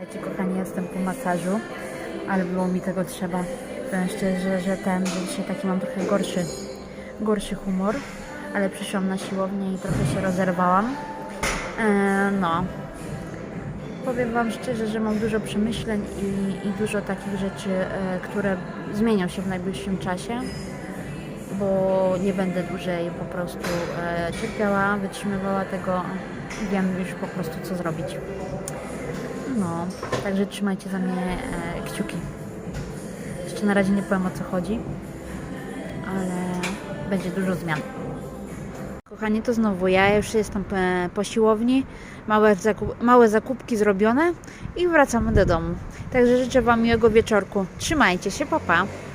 Słuchajcie kochani, jestem po masażu, ale było mi tego trzeba. Powiem szczerze, że ten, że dzisiaj taki mam trochę gorszy, gorszy humor ale przyszłam na siłownię i trochę się rozerwałam. E, no. Powiem Wam szczerze, że mam dużo przemyśleń i, i dużo takich rzeczy, e, które zmienią się w najbliższym czasie, bo nie będę dłużej po prostu e, cierpiała, wytrzymywała tego wiem już po prostu co zrobić. No, także trzymajcie za mnie kciuki. Jeszcze na razie nie powiem o co chodzi, ale będzie dużo zmian. Kochani, to znowu ja już jestem e, po siłowni, małe, zakup, małe zakupki zrobione i wracamy do domu. Także życzę Wam miłego wieczorku. Trzymajcie się, papa. Pa.